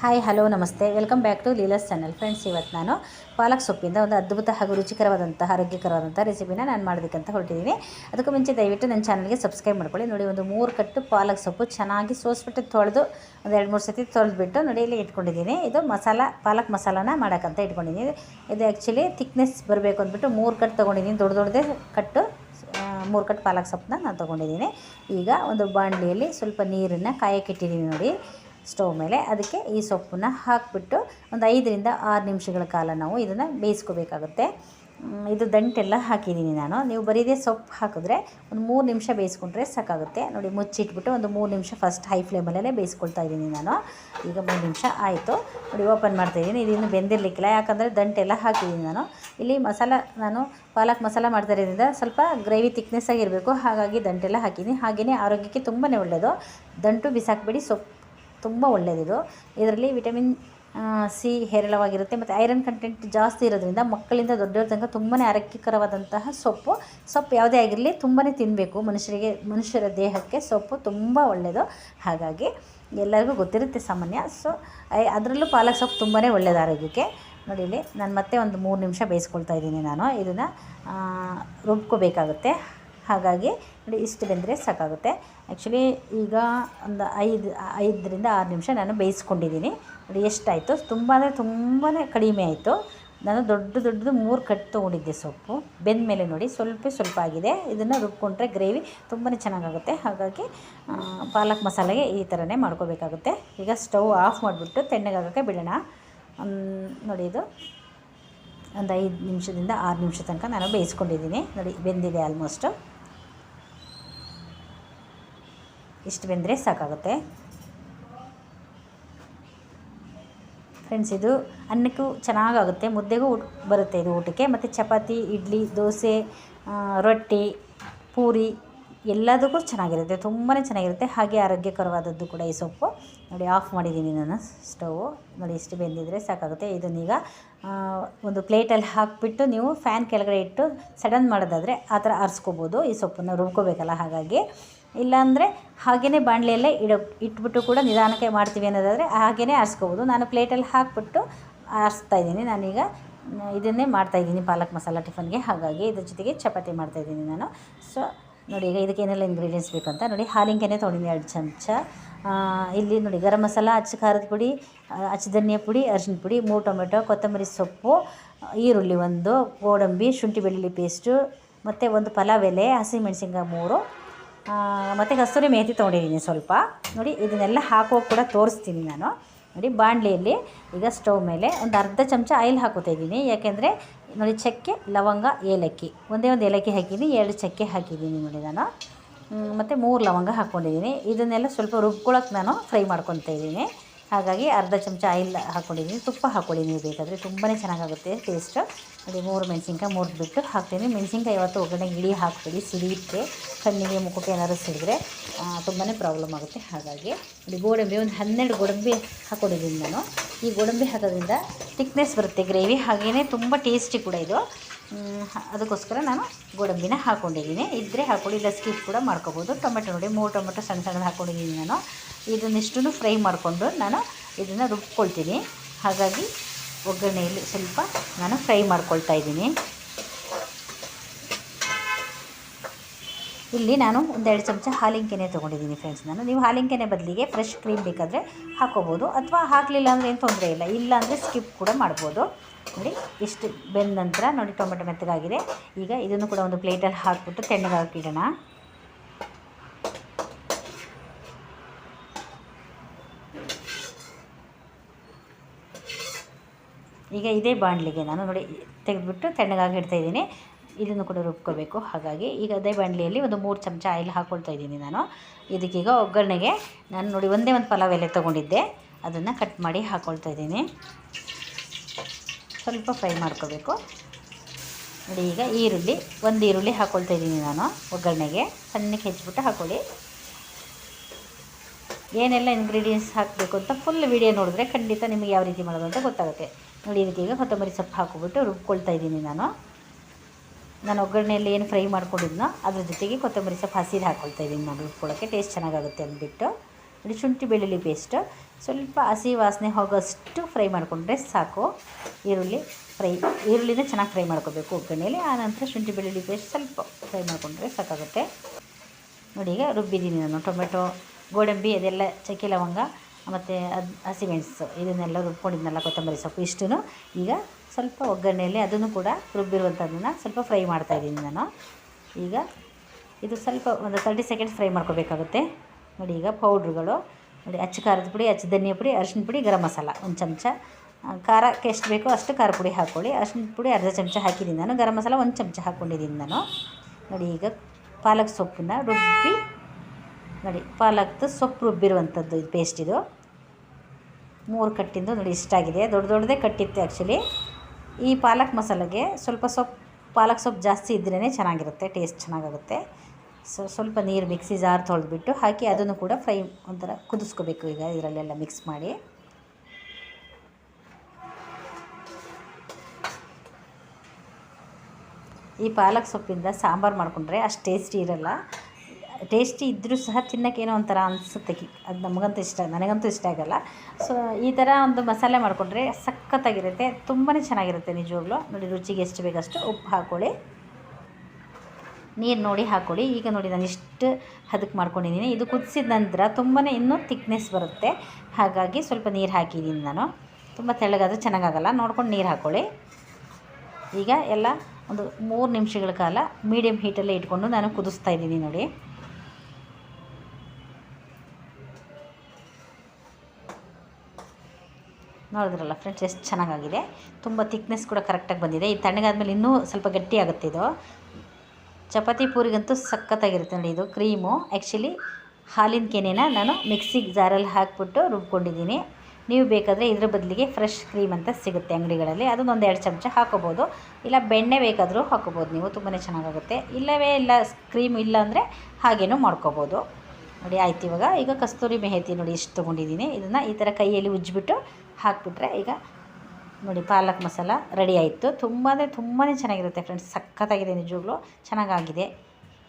Hi hello ನಮಸ್ತೆ. Welcome back to Leelas channel friends ಇವತ್ತು ನಾನು ಪಾಲಕ್ ಸೊಪ್ಪಿಂದ ಒಂದು ಅದ್ಭುತ ಹಾಗೂ ರುಚಿಕರವಾದಂತಹ ಆರೋಗ್ಯಕರವಾದಂಥ ರೆಸಿಪಿನ ನಾನು ಮಾಡೋದಕ್ಕಂತ ಹೊರಟಿದ್ದೀನಿ ಅದಕ್ಕೂ ಮುಂಚೆ ದಯವಿಟ್ಟು ನನ್ನ ಚಾನಲ್ಗೆ ಸಬ್ಸ್ಕ್ರೈಬ್ ಮಾಡ್ಕೊಳ್ಳಿ. ನೋಡಿ, ಒಂದು ಮೂರು ಕಟ್ಟು ಪಾಲಕ್ ಸೊಪ್ಪು ಚೆನ್ನಾಗಿ ಸೋಸ್ಬಿಟ್ಟು ತೊಳೆದು, ಒಂದು ಎರಡು ಮೂರು ಸತಿ ತೊಳೆದ್ಬಿಟ್ಟು ನೋಡಿ, ಇಲ್ಲಿ ಇಟ್ಕೊಂಡಿದ್ದೀನಿ ಇದು ಮಸಾಲ, ಪಾಲಕ್ ಮಸಾಲಾನ ಮಾಡೋಕ್ಕಂತ ಇಟ್ಕೊಂಡಿದ್ದೀನಿ ಇದು ಆ್ಯಕ್ಚುಲಿ ಥಿಕ್ನೆಸ್ ಬರಬೇಕು ಅಂದ್ಬಿಟ್ಟು ಮೂರು ಕಟ್ ತೊಗೊಂಡಿದ್ದೀನಿ ದೊಡ್ಡ ದೊಡ್ಡದೇ ಕಟ್ಟು ಮೂರು ಕಟ್ ಪಾಲಕ್ ಸೊಪ್ಪನ್ನ ನಾನು ತೊಗೊಂಡಿದ್ದೀನಿ ಈಗ ಒಂದು ಬಾಣಲಿಯಲ್ಲಿ ಸ್ವಲ್ಪ ನೀರನ್ನು ಕಾಯಕ್ಕಿಟ್ಟಿದ್ದೀನಿ ನೋಡಿ. ಸ್ಟವ್ ಮೇಲೆ ಅದಕ್ಕೆ ಈ ಸೊಪ್ಪನ್ನ ಹಾಕಿಬಿಟ್ಟು ಒಂದು ಐದರಿಂದ ಆರು ನಿಮಿಷಗಳ ಕಾಲ ನಾವು ಇದನ್ನು ಬೇಯಿಸ್ಕೋಬೇಕಾಗುತ್ತೆ. ಇದು ದಂಟೆಲ್ಲ ಹಾಕಿದ್ದೀನಿ ನಾನು. ನೀವು ಬರೀದೇ ಸೊಪ್ಪು ಹಾಕಿದ್ರೆ ಒಂದು ಮೂರು ನಿಮಿಷ ಬೇಯಿಸ್ಕೊಂಡ್ರೆ ಸಾಕಾಗುತ್ತೆ. ನೋಡಿ, ಮುಚ್ಚಿಟ್ಬಿಟ್ಟು ಒಂದು ಮೂರು ನಿಮಿಷ ಫಸ್ಟ್ ಹೈ ಫ್ಲೇಮಲ್ಲೇ ಬೇಯಿಸ್ಕೊಳ್ತಾ ಇದ್ದೀನಿ ನಾನು. ಈಗ ಮೂರು ನಿಮಿಷ ಆಯಿತು. ನೋಡಿ ಓಪನ್ ಮಾಡ್ತಾಯಿದ್ದೀನಿ ಇದು ಇನ್ನೂ ಬೆಂದಿರಲಿಕ್ಕಿಲ್ಲ. ಯಾಕಂದರೆ ದಂಟೆಲ್ಲ ಹಾಕಿದ್ದೀನಿ ನಾನು. ಇಲ್ಲಿ ಮಸಾಲ, ನಾನು ಪಾಲಕ್ ಮಸಾಲ ಮಾಡ್ತಾ ಇರೋದ್ರಿಂದ ಸ್ವಲ್ಪ ಗ್ರೇವಿ ತಿಕ್ನೆಸ್ ಆಗಿರಬೇಕು. ಹಾಗಾಗಿ ದಂಟೆಲ್ಲ ಹಾಕಿದ್ದೀನಿ. ಹಾಗೆಯೇ ಆರೋಗ್ಯಕ್ಕೆ ತುಂಬಾ ಒಳ್ಳೆಯದು ದಂಟು ಬಿಸಾಕಬೇಡಿ. ಸೊಪ್ಪು ತುಂಬ ಒಳ್ಳೆಯದಿದು ಇದರಲ್ಲಿ ವಿಟಮಿನ್ ಸಿ ಹೇರಳವಾಗಿರುತ್ತೆ. ಮತ್ತು ಐರನ್ ಕಂಟೆಂಟ್ ಜಾಸ್ತಿ ಇರೋದ್ರಿಂದ ಮಕ್ಕಳಿಂದ ದೊಡ್ಡವ್ರ ತನಕ ತುಂಬಾ ಆರೋಗ್ಯಕರವಾದಂತಹ ಸೊಪ್ಪು. ಸೊಪ್ಪು ಯಾವುದೇ ಆಗಿರಲಿ ತುಂಬಾ ತಿನ್ನಬೇಕು ಮನುಷ್ಯರಿಗೆ, ಮನುಷ್ಯರ ದೇಹಕ್ಕೆ ಸೊಪ್ಪು ತುಂಬ ಒಳ್ಳೆಯದು ಹಾಗಾಗಿ ಎಲ್ಲರಿಗೂ ಗೊತ್ತಿರುತ್ತೆ ಸಾಮಾನ್ಯ. ಸೊ ಅದರಲ್ಲೂ ಪಾಲಕ್ ಸೊಪ್ಪು ತುಂಬಾ ಒಳ್ಳೆಯದು ಆರೋಗ್ಯಕ್ಕೆ. ನೋಡಿ ಇಲ್ಲಿ ನಾನು ಮತ್ತೆ ಒಂದು ಮೂರು ನಿಮಿಷ ಬೇಯಿಸ್ಕೊಳ್ತಾ ಇದ್ದೀನಿ ನಾನು. ಇದನ್ನು ರುಬ್ಕೋಬೇಕಾಗುತ್ತೆ. ಹಾಗಾಗಿ ನೋಡಿ ಇಷ್ಟು ಬೆಂದರೆ ಸಾಕಾಗುತ್ತೆ. ಆ್ಯಕ್ಚುಲಿ ಈಗ ಒಂದು ಐದು, ಐದರಿಂದ ಆರು ನಿಮಿಷ ನಾನು ಬೇಯಿಸ್ಕೊಂಡಿದ್ದೀನಿ. ನೋಡಿ ಎಷ್ಟಾಯಿತು? ತುಂಬ ಅಂದರೆ ತುಂಬಾ ಕಡಿಮೆ ಆಯಿತು. ನಾನು ದೊಡ್ಡ ದೊಡ್ಡದು ಮೂರು ಕಟ್ ತೊಗೊಂಡಿದ್ದೆ ಸೊಪ್ಪು. ಬೆಂದ ಮೇಲೆ ನೋಡಿ ಸ್ವಲ್ಪ ಸ್ವಲ್ಪ ಆಗಿದೆ. ಇದನ್ನು ರುಬ್ಕೊಂಡ್ರೆ ಗ್ರೇವಿ ತುಂಬಾ ಚೆನ್ನಾಗಾಗುತ್ತೆ. ಹಾಗಾಗಿ ಪಾಲಕ್ ಮಸಾಲೆಗೆ ಈ ಥರನೇ ಮಾಡ್ಕೋಬೇಕಾಗುತ್ತೆ. ಈಗ ಸ್ಟವ್ ಆಫ್ ಮಾಡಿಬಿಟ್ಟು ತೆಣ್ಣಗಾಗೋಕ್ಕೆ ಬಿಡೋಣ. ನೋಡಿ ಇದು. ಒಂದು ಐದು ನಿಮಿಷದಿಂದ ಆರು ನಿಮಿಷ ತನಕ ನಾನು ಬೇಯಿಸ್ಕೊಂಡಿದ್ದೀನಿ. ನೋಡಿ ಬೆಂದಿದೆ ಆಲ್ಮೋಸ್ಟು. ಇಷ್ಟು ಬೆಂದರೆ ಸಾಕಾಗುತ್ತೆ. ಫ್ರೆಂಡ್ಸ್ ಇದು ಅನ್ನಕ್ಕೂ ಚೆನ್ನಾಗಾಗುತ್ತೆ. ಮುದ್ದೆಗೂ ಬರುತ್ತೆ ಇದು ಊಟಕ್ಕೆ. ಮತ್ತು ಚಪಾತಿ, ಇಡ್ಲಿ, ದೋಸೆ ರೊಟ್ಟಿ, ಪೂರಿ. ಎಲ್ಲದಕ್ಕೂ ಚೆನ್ನಾಗಿರುತ್ತೆ ತುಂಬಾ ಚೆನ್ನಾಗಿರುತ್ತೆ. ಹಾಗೆ ಆರೋಗ್ಯಕರವಾದದ್ದು ಕೂಡ ಈ ಸೊಪ್ಪು. ನೋಡಿ ಆಫ್ ಮಾಡಿದ್ದೀನಿ ನಾನು ಸ್ಟವ್ ನೋಡಿ ಇಷ್ಟು ಬೆಂದಿದ್ರೆ ಸಾಕಾಗುತ್ತೆ. ಇದನ್ನೀಗ ಒಂದು ಪ್ಲೇಟಲ್ಲಿ ಹಾಕಿಬಿಟ್ಟು ನೀವು ಫ್ಯಾನ್ ಕೆಳಗಡೆ ಇಟ್ಟು ಸಡನ್ ಮಾಡೋದಾದರೆ ಆ ಥರ ಆರಿಸ್ಕೋಬೋದು. ಈ ಸೊಪ್ಪನ್ನು ರುಬ್ಕೋಬೇಕಲ್ಲ ಹಾಗಾಗಿ. ಇಲ್ಲಾಂದರೆ ಹಾಗೆಯೇ ಬಾಣಲೆಯಲ್ಲೇ ಇಡ, ಇಟ್ಬಿಟ್ಟು ಕೂಡ ನಿಧಾನಕ್ಕೆ ಮಾಡ್ತೀವಿ ಅನ್ನೋದಾದರೆ ಹಾಗೆಯೇ ಆರಿಸ್ಕೋಬೋದು. ನಾನು ಪ್ಲೇಟಲ್ಲಿ ಹಾಕಿಬಿಟ್ಟು ಆರಿಸ್ತಾ ಇದ್ದೀನಿ. ನಾನೀಗ, ಇದನ್ನೇ ಮಾಡ್ತಾಯಿದ್ದೀನಿ ಪಾಲಕ್ ಮಸಾಲ ಟಿಫನ್ಗೆ. ಹಾಗಾಗಿ ಇದ್ರ ಜೊತೆಗೆ ಚಪಾತಿ ಮಾಡ್ತಾಯಿದ್ದೀನಿ ನಾನು. ಸೊ ನೋಡಿ, ಈಗ ಇದಕ್ಕೆ ಏನೆಲ್ಲ ಇಂಗ್ರೀಡಿಯೆಂಟ್ಸ್ ಬೇಕಂತ ನೋಡಿ, ಹಾಲಿಂಗೆನೆ ತೊಗೊಂಡಿನಿ ಎರಡು ಚಮಚ. ಇಲ್ಲಿ ನೋಡಿ, ಗರಂ ಮಸಾಲ, ಅಚ್ಚ ಖಾರದ ಪುಡಿ, ಅಚ್ಚ ಧನಿಯಾ ಪುಡಿ ಅರಿಶಿನ ಪುಡಿ, ಮೂರು ಟೊಮೆಟೊ, ಕೊತ್ತಂಬರಿ ಸೊಪ್ಪು, ಈರುಳ್ಳಿ ಒಂದು, ಗೋಡಂಬಿ, ಶುಂಠಿ ಬೆಳ್ಳುಳ್ಳಿ ಪೇಸ್ಟು ಮತ್ತು ಒಂದು ಪಲಾವ್ ಎಲೆ ಹಸಿಮೆಣ್ಸಿನ್ಕಾಯಿ ಮೂರು. ಮತ್ತು ಕಸ್ತೂರಿ ಮೇಥಿ ತೊಗೊಂಡಿದ್ದೀನಿ ಸ್ವಲ್ಪ. ನೋಡಿ, ಇದನ್ನೆಲ್ಲ ಹಾಕೋ ಕೂಡ ತೋರಿಸ್ತೀನಿ ನಾನು. ನೋಡಿ, ಬಾಣಲೆಯಲ್ಲಿ ಈಗ ಸ್ಟವ್ ಮೇಲೆ ಒಂದು ಅರ್ಧ ಚಮಚ ಆಯಿಲ್ ಹಾಕೋತಾ ಇದ್ದೀನಿ. ಯಾಕೆಂದರೆ ನೋಡಿ ಚಕ್ಕೆ, ಲವಂಗ, ಏಲಕ್ಕಿ. ಒಂದೇ ಒಂದು ಏಲಕ್ಕಿ ಹಾಕಿದ್ದೀನಿ, ಎರಡು ಚಕ್ಕೆ ಹಾಕಿದ್ದೀನಿ ನೋಡಿ ನಾನು. ಮತ್ತು ಮೂರು ಲವಂಗ ಹಾಕ್ಕೊಂಡಿದ್ದೀನಿ. ಇದನ್ನೆಲ್ಲ ಸ್ವಲ್ಪ ರುಬ್ಕೊಳಕ್ಕೆ ನಾನು ಫ್ರೈ ಮಾಡ್ಕೊತಾ ಇದ್ದೀನಿ. ಹಾಗಾಗಿ ಅರ್ಧ ಚಮಚ ಆಯಿಲ್ ಹಾಕ್ಕೊಂಡಿದ್ದೀನಿ. ತುಪ್ಪ ಹಾಕ್ಕೊಳ್ಳಿ ನೀವು ಬೇಕಾದರೆ. ತುಂಬಾ ಚೆನ್ನಾಗಾಗುತ್ತೆ ಟೇಸ್ಟ್ ನೋಡಿ, ಮೂರು ಮೆಣಸಿನ್ಕಾಯಿ ಬಿಟ್ಟು ಹಾಕ್ತೀನಿ. ಮೆಣಸಿನ್ಕಾಯಿ ಯಾವತ್ತು ಒಗ್ಗರಣೆ ಇಳಿ ಹಾಕ್ಬೇಡಿ ಸಿಡಿಯುತ್ತೆ ಕಣ್ಣಿಗೆ, ಮುಖಕ್ಕೆ ಏನಾದರೂ ಸಿಡಿದ್ರೆ ತುಂಬಾ ಪ್ರಾಬ್ಲಮ್ ಆಗುತ್ತೆ. ಹಾಗಾಗಿ ನೋಡಿ ಗೋಡಂಬಿ ಒಂದು ಹನ್ನೆರಡು ಗೋಡಂಬಿ ಹಾಕೊಂಡಿದ್ದೀನಿ ನಾನು ಈ ಗೋಡಂಬಿ ಹಾಕೋದ್ರಿಂದ ತಿಕ್ನೆಸ್ ಬರುತ್ತೆ ಗ್ರೇವಿ ಹಾಗೆಯೇ ತುಂಬ ಟೇಸ್ಟಿ ಕೂಡ ಇದು. ಅದಕ್ಕೋಸ್ಕರ ನಾನು ಗೋಡಂಬಿನ ಹಾಕ್ಕೊಂಡಿದ್ದೀನಿ ಇದ್ದರೆ ಹಾಕ್ಕೊಳ್ಳಿ ಇಲ್ಲ ಸ್ಕಿಪ್ ಕೂಡ ಮಾಡ್ಕೋಬೋದು. ಟೊಮೆಟೊ ನೋಡಿ, ಮೂರು ಟೊಮೆಟೊ ಸಣ್ಣ ಸಣ್ಣ ಹಾಕ್ಕೊಂಡಿದ್ದೀನಿ ನಾನು. ಇದನ್ನಿಷ್ಟು ಫ್ರೈ ಮಾಡಿಕೊಂಡು ನಾನು ಇದನ್ನು ರುಬ್ಕೊಳ್ತೀನಿ. ಹಾಗಾಗಿ ಒಗ್ಗರಣೆಯಲ್ಲಿ ಸ್ವಲ್ಪ ನಾನು ಫ್ರೈ ಮಾಡ್ಕೊಳ್ತಾ ಇದ್ದೀನಿ. ಇಲ್ಲಿ ನಾನು ಒಂದೆರಡು ಚಮಚ ಹಾಲಿಂಕೆನೆ ತೊಗೊಂಡಿದ್ದೀನಿ ಫ್ರೆಂಡ್ಸ್ ನಾನು ನೀವು ಹಾಲಿಂಕೆನೆ ಬದಲಿಗೆ ಫ್ರೆಶ್ ಕ್ರೀಮ್ ಬೇಕಾದರೆ ಹಾಕೋಬೋದು. ಅಥವಾ ಹಾಕಲಿಲ್ಲ ಅಂದರೆ ಏನು ತೊಂದರೆ ಇಲ್ಲ. ಇಲ್ಲ ಅಂದರೆ ಸ್ಕಿಪ್ ಕೂಡ ಮಾಡ್ಬೋದು. ನೋಡಿ ಇಷ್ಟು ಬೆಂದ ನಂತರ ನೋಡಿ ಟೊಮೆಟೊ ಮೆತ್ತಗಾಗಿದೆ. ಈಗ ಇದನ್ನು ಕೂಡ ಒಂದು ಪ್ಲೇಟಲ್ಲಿ ಹಾಕ್ಬಿಟ್ಟು ಹಾಕಿಡೋಣ ಈಗ ಇದೇ ಬಾಣಲಿಗೆ ನಾನು ನೋಡಿ ತೆಗೆದುಬಿಟ್ಟು ತೆಣ್ಣಗಾಗಿ ಇಡ್ತಾ ಇದ್ದೀನಿ. ಇದನ್ನು ಕೂಡ ರುಬ್ಕೋಬೇಕು. ಹಾಗಾಗಿ ಈಗ ಅದೇ ಬಾಣಲಿಯಲ್ಲಿ ಒಂದು ಮೂರು ಚಮಚ ಆಯಿಲ್ ಹಾಕ್ಕೊಳ್ತಾ ಇದ್ದೀನಿ ನಾನು. ಇದಕ್ಕೀಗ ಒಗ್ಗರಣೆಗೆ ನಾನು ನೋಡಿ ಒಂದೇ ಒಂದು ಪಲಾವ್ ಎಲೆ ತೊಗೊಂಡಿದ್ದೆ. ಅದನ್ನು ಕಟ್ ಮಾಡಿ ಹಾಕ್ಕೊಳ್ತಾ ಇದ್ದೀನಿ. ಸ್ವಲ್ಪ ಫ್ರೈ ಮಾಡ್ಕೋಬೇಕು. ನೋಡಿ, ಈಗ ಈರುಳ್ಳಿ, ಒಂದು ಈರುಳ್ಳಿ ಹಾಕ್ಕೊಳ್ತಾ ಇದ್ದೀನಿ ನಾನು ಒಗ್ಗರಣೆಗೆ. ಸಣ್ಣಕ್ಕೆ ಹೆಚ್ಚಿಬಿಟ್ಟು ಹಾಕ್ಕೊಳ್ಳಿ ಏನೆಲ್ಲ ಇಂಗ್ರೀಡಿಯೆಂಟ್ಸ್ ಹಾಕಬೇಕು ಅಂತ ಫುಲ್ ವಿಡಿಯೋ ನೋಡಿದ್ರೆ ಖಂಡಿತ ನಿಮಗೆ ಯಾವ ರೀತಿ ಮಾಡೋದು ಅಂತ ಗೊತ್ತಾಗುತ್ತೆ. ನೋಡಿ, ಇದಕ್ಕೀಗ ಕೊತ್ತಂಬರಿ ಸೊಪ್ಪು ಹಾಕಿಬಿಟ್ಟು ರುಬ್ಕೊಳ್ತಾ ಇದ್ದೀನಿ ನಾನು. ನಾನು ಒಗ್ಗರಣೆಯಲ್ಲಿ ಏನು ಫ್ರೈ ಮಾಡ್ಕೊಂಡಿದ್ನೋ ಅದ್ರ ಜೊತೆಗೆ ಕೊತ್ತಂಬರಿ ಸೊಪ್ಪು ಹಸಿದು ಹಾಕ್ಕೊಳ್ತಾ ಇದ್ದೀನಿ ನಾನು ರುಬ್ಕೊಳ್ಳೋಕ್ಕೆ ಟೇಸ್ಟ್ ಚೆನ್ನಾಗಾಗುತ್ತೆ ಅಂದ್ಬಿಟ್ಟು. ನೋಡಿ ಶುಂಠಿ ಬೆಳ್ಳುಳ್ಳಿ ಪೇಸ್ಟ್ ಸ್ವಲ್ಪ ಹಸಿ ವಾಸನೆ ಹೋಗೋಷ್ಟು ಫ್ರೈ ಮಾಡಿಕೊಂಡ್ರೆ ಸಾಕು. ಈರುಳ್ಳಿ ಫ್ರೈ, ಈರುಳ್ಳಿನ ಚೆನ್ನಾಗಿ ಫ್ರೈ ಮಾಡ್ಕೋಬೇಕು ಒಗ್ಗರಣೆಯಲ್ಲಿ. ಆನಂತರ ಶುಂಠಿ ಬೆಳ್ಳುಳ್ಳಿ ಪೇಸ್ಟ್ ಸ್ವಲ್ಪ ಫ್ರೈ ಮಾಡಿಕೊಂಡ್ರೆ ಸಾಕಾಗುತ್ತೆ. ನೋಡಿ ಈಗ ರುಬ್ಬಿದ್ದೀನಿ ನಾನು ಟೊಮೆಟೊ, ಗೋಡಂಬಿ, ಅದೆಲ್ಲ ಚಕ್ಕೆ ಲವಂಗ, ಮತ್ತು ಅದು ಹಸಿಮೆಣಸು ಇದನ್ನೆಲ್ಲ ರುಬ್ಕೊಂಡಿದ್ನಲ್ಲ ಕೊತ್ತಂಬರಿ ಸೊಪ್ಪು ಇಷ್ಟು ಈಗ ಸ್ವಲ್ಪ ಒಗ್ಗರಣೆಯಲ್ಲಿ ಅದನ್ನು ಕೂಡ ರುಬ್ಬಿರುವಂಥದ್ದನ್ನು ಸ್ವಲ್ಪ ಫ್ರೈ ಮಾಡ್ತಾಯಿದ್ದೀನಿ ನಾನು. ಈಗ ಇದು ಸ್ವಲ್ಪ ಒಂದು ತರ್ಟಿ ಸೆಕೆಂಡ್ಸ್ ಫ್ರೈ ಮಾಡ್ಕೋಬೇಕಾಗುತ್ತೆ. ನೋಡಿ, ಈಗ ಪೌಡ್ರುಗಳು, ನೋಡಿ, ಅಚ್ಚ ಖಾರದ ಪುಡಿ, ಅಚ್ಚ ಧನಿಯ ಪುಡಿ, ಅರಿಶಿನ ಪುಡಿ, ಗರಂ ಮಸಾಲ ಒಂದು ಚಮಚ. ಖಾರಕ್ಕೆ ಎಷ್ಟು ಬೇಕೋ ಅಷ್ಟು ಖಾರ ಪುಡಿ ಹಾಕ್ಕೊಳ್ಳಿ ಅರಿಶಿನ ಪುಡಿ ಅರ್ಧ ಚಮಚ ಹಾಕಿದ್ದೀನಿ ನಾನು. ಗರಂ ಮಸಾಲ ಒಂದು ಚಮಚ ಹಾಕ್ಕೊಂಡಿದ್ದೀನಿ ನಾನು. ನೋಡಿ, ಈಗ ಪಾಲಕ್ ಸೊಪ್ಪನ್ನ ರುಬ್ಬಿ, ನೋಡಿ, ಪಾಲಕ್ದು ಸೊಪ್ಪು ರುಬ್ಬಿರುವಂಥದ್ದು ಇದು ಪೇಸ್ಟ್ ಇದು. ಮೂರು ಕಟ್ಟಿಂದು ನೋಡಿ, ಇಷ್ಟಾಗಿದೆ. ದೊಡ್ಡ ದೊಡ್ಡದೇ ಕಟ್ಟಿತ್ತು ಆ್ಯಕ್ಚುಲಿ ಈ ಪಾಲಕ್ ಮಸಾಲೆಗೆ ಸ್ವಲ್ಪ ಸೊಪ್ಪು ಪಾಲಕ್ ಸೊಪ್ಪು ಜಾಸ್ತಿ ಇದ್ರೇ ಚೆನ್ನಾಗಿರುತ್ತೆ ಟೇಸ್ಟ್ ಚೆನ್ನಾಗಾಗುತ್ತೆ. ಸೊ, ಸ್ವಲ್ಪ ನೀರು ಮಿಕ್ಸಿ ಜಾರ್ ತೊಳೆದ್ಬಿಟ್ಟು ಹಾಕಿ ಅದನ್ನು ಕೂಡ ಫ್ರೈ ಒಂಥರ ಕುದಿಸ್ಕೋಬೇಕು ಈಗ ಇದರಲ್ಲೆಲ್ಲ ಮಿಕ್ಸ್ ಮಾಡಿ. ಈ ಪಾಲಕ್ ಸೊಪ್ಪಿಂದ ಸಾಂಬಾರು ಮಾಡಿಕೊಂಡ್ರೆ ಅಷ್ಟು ಟೇಸ್ಟಿ ಇರಲ್ಲ. ಟೇಸ್ಟಿ ಇದ್ದರೂ ಸಹ ತಿನ್ನೋಕ್ಕೇನೋ ಒಂಥರ ಅನಿಸುತ್ತೆ ಅದು ನಮಗಂತೂ ಇಷ್ಟ, ನನಗಂತೂ ಇಷ್ಟ ಆಗಲ್ಲ. ಸೊ ಈ ಥರ ಒಂದು ಮಸಾಲೆ ಮಾಡಿಕೊಂಡ್ರೆ ಸಖತ್ತಾಗಿರುತ್ತೆ ತುಂಬಾ ಚೆನ್ನಾಗಿರುತ್ತೆ ನಿಜವಾಗ್ಲೂ. ನೋಡಿ, ರುಚಿಗೆ ಎಷ್ಟು ಬೇಕಷ್ಟು ಉಪ್ಪು ಹಾಕ್ಕೊಳ್ಳಿ ನೀರು ನೋಡಿ ಹಾಕ್ಕೊಳ್ಳಿ ಈಗ ನೋಡಿ ನಾನು ಇಷ್ಟು ಹದಕ್ಕೆ ಮಾಡ್ಕೊಂಡಿದ್ದೀನಿ ಇದು ಕುದಿಸಿದ ನಂತರ ತುಂಬಾ ಇನ್ನೂ ತಿಕ್ನೆಸ್ ಬರುತ್ತೆ. ಹಾಗಾಗಿ ಸ್ವಲ್ಪ ನೀರು ಹಾಕಿದ್ದೀನಿ ನಾನು. ತುಂಬ ತೆಳ್ಳಗಾದರೆ ಚೆನ್ನಾಗಾಗಲ್ಲ. ನೋಡ್ಕೊಂಡು ನೀರು ಹಾಕ್ಕೊಳ್ಳಿ ಈಗ ಎಲ್ಲ ಒಂದು ಮೂರು ನಿಮಿಷಗಳ ಕಾಲ ಮೀಡಿಯಮ್ ಹೀಟಲ್ಲೇ ಇಟ್ಕೊಂಡು ನಾನು ಕುದಿಸ್ತಾ ಇದ್ದೀನಿ ನೋಡಿ. ನೋಡಿದ್ರಲ್ಲ ಫ್ರೆಂಡ್ಸ್ ಎಷ್ಟು ಚೆನ್ನಾಗಾಗಿದೆ. ತುಂಬ ತಿಕ್ನೆಸ್ ಕೂಡ ಕರೆಕ್ಟಾಗಿ ಬಂದಿದೆ. ಈ ತಣ್ಣಗಾದ್ಮೇಲೆ ಇನ್ನೂ ಸ್ವಲ್ಪ ಗಟ್ಟಿ ಆಗುತ್ತೆ ಇದು. ಚಪಾತಿ ಪೂರಿಗಂತೂ ಸಖತ್ತಾಗಿರುತ್ತೆ ನೋಡಿ ಇದು, ಕ್ರೀಮು. ಆ್ಯಕ್ಚುಲಿ ಹಾಲಿನ ಕೆನೆನ ನಾನು ಮಿಕ್ಸಿಗೆ ಜಾರಲ್ಲಿ ಹಾಕಿಬಿಟ್ಟು ರುಬ್ಕೊಂಡಿದ್ದೀನಿ. ನೀವು ಬೇಕಾದರೆ ಇದ್ರ ಬದಲಿಗೆ ಫ್ರೆಶ್ ಕ್ರೀಮ್ ಅಂತ ಸಿಗುತ್ತೆ ಅಂಗಡಿಗಳಲ್ಲಿ. ಅದನ್ನ ಒಂದು ಎರಡು ಚಮಚ ಹಾಕೋಬೋದು. ಇಲ್ಲ ಬೆಣ್ಣೆ ಬೇಕಾದರೂ ಹಾಕೋಬೋದು ನೀವು ತುಂಬಾ ಚೆನ್ನಾಗಾಗುತ್ತೆ. ಇಲ್ಲವೇ ಇಲ್ಲ ಕ್ರೀಮ್ ಇಲ್ಲ ಅಂದರೆ ಹಾಗೇನೂ ಮಾಡ್ಕೋಬೋದು. ನೋಡಿ, ಆಯ್ತು ಇವಾಗ. ಈಗ ಕಸ್ತೂರಿ ಮೆಹತಿ ನೋಡಿ ಇಷ್ಟು ತೊಗೊಂಡಿದ್ದೀನಿ. ಇದನ್ನು ಈ ಥರ ಕೈಯಲ್ಲಿ ಉಜ್ಜಿಬಿಟ್ಟು ಹಾಕಿಬಿಟ್ರೆ ಈಗ ನೋಡಿ ಪಾಲಕ್ ಮಸಾಲ ರೆಡಿ ಆಯಿತು. ತುಂಬಾ ತುಂಬಾ ಚೆನ್ನಾಗಿರುತ್ತೆ ಫ್ರೆಂಡ್ಸ್ ಸಖತ್ತಾಗಿದೆ ನಿಜವಾಗ್ಲೂ. ಚೆನ್ನಾಗಾಗಿದೆ.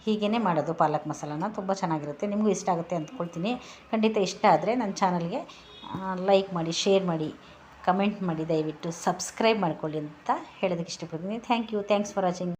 ಹೀಗೇ ಮಾಡೋದು ಪಾಲಕ್ ಮಸಾಲಾನ. ತುಂಬ ಚೆನ್ನಾಗಿರುತ್ತೆ. ನಿಮಗೂ ಇಷ್ಟ ಆಗುತ್ತೆ ಅಂದ್ಕೊಳ್ತೀನಿ. ಖಂಡಿತ ಇಷ್ಟ ಆದರೆ ನನ್ನ ಚಾನಲ್ಗೆ ಲೈಕ್ ಮಾಡಿ ಶೇರ್ ಮಾಡಿ ಕಮೆಂಟ್ ಮಾಡಿ, ದಯವಿಟ್ಟು ಸಬ್ಸ್ಕ್ರೈಬ್ ಮಾಡ್ಕೊಳ್ಳಿ ಅಂತ ಹೇಳೋದಕ್ಕೆ ಇಷ್ಟಪಡ್ತೀನಿ. Thank you thanks for watching